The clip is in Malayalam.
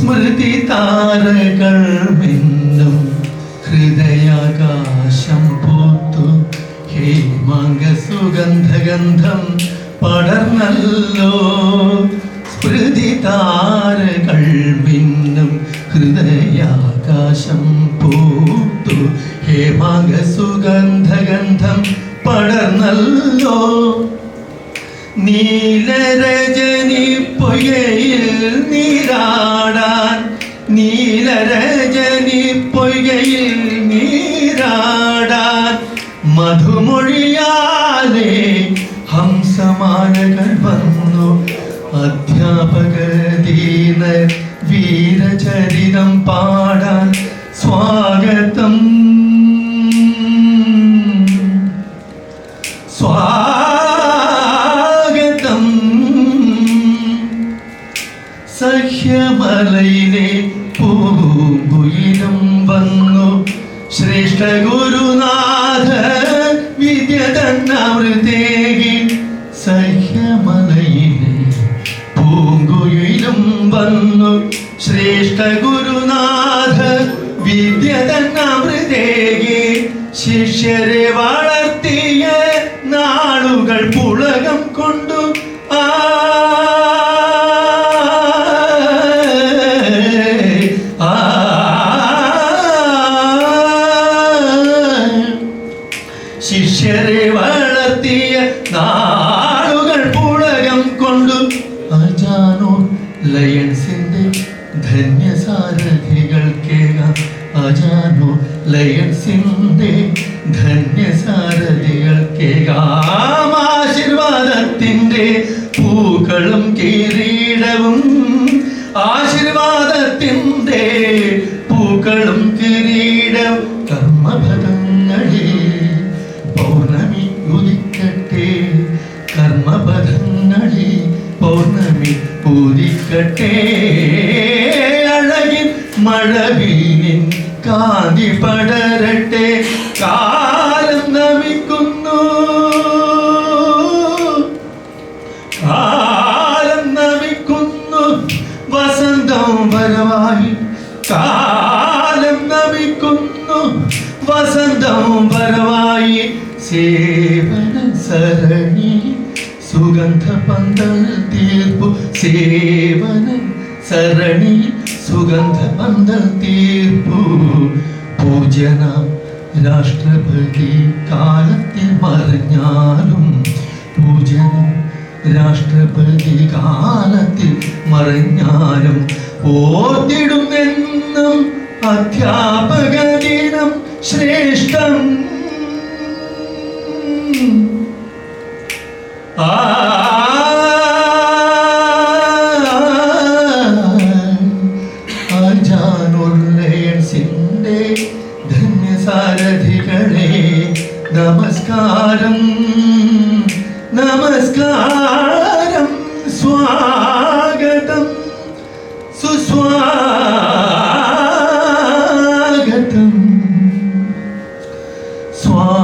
സ്മൃതി താരകൾ മിന്നും ഹൃദയാകാശം പൂത്തു. ഹേമാങ്ക സുഗന്ധഗന്ധം പടർന്നല്ലോ. സ്മൃതി താരകൾ മിന്നും ഹൃദയാകാശം പൂത്തു. ഹേമാങ്ക സുഗന്ധഗന്ധം പടർന്നല്ലോ. നീലരജനി പൊയ്കയിൽ മധുമൊഴിയാലേ ഹംസമാനകൾ വന്നു. അധ്യാപക ദീന വീരചരിതം പാടാൻ സ്വാഗതം. സ്വാഗതം. സഹ്യമലയിലെ പൂങ്കുയിലും വന്നു. ശ്രേഷ്ഠ ഗുരുനാഥ വിദ്യ തന്നമൃതേകി സഹ്യമലയിലെ പൂങ്കുയിലും വന്നു. ശ്രേഷ്ഠ ഗുരുനാഥ വിദ്യ തന്നമൃതേകി ശിഷ്യരെ വളർത്തിയ ശിഷ്യരെ വളർത്തിയ നാളുകൾ പുളകം കൊണ്ടു. അജാനോ ലയൺസിന്റെ ധന്യസാരഥികൾ കേൾക്കാം അജാനോ ലയൺസിന്റെ ധന്യസാരഥികൾ കേൾക്കാം ആശീർവാദത്തിന്റെ പൂക്കളും കിരീടവും ആശീർവാദത്തിന്റെ പൂക്കളും കിരീടം കർമ്മപദങ്ങളിൽ കർമ്മപദങ്ങളിൽ പൗർണമി പൂരിക്കട്ടെ. അഴകിൻ മഴവീനിൻ കാന്തി പടരട്ടെ. കാലം നമിക്കുന്നു. കാലം നമിക്കുന്നു. വസന്തം വരവായി. കാലം നമിക്കുന്നു. വസന്തം വരവായി. സേവന സരണി സുഗന്ധ പന്തൽ തീർപ്പു സേവന സരണി സുഗന്ധ പന്തൽ തീർപ്പു പൂജന രാഷ്ട്രപതി കാലത്തിൽ മറിഞ്ഞാലും പൂജന രാഷ്ട്രപതി കാലത്തിൽ മറിഞ്ഞാലും ഓർത്തിടുമെന്നും അധ്യാപക ദിനം ശ്രേഷ്ഠം. ആജാനുർലേൺസിന്റെ ധന്യസാരഥികളെ നമസ്കാരം നമസ്കാരം സ്വാഗതം സുസ്വാഗതം സ്വാ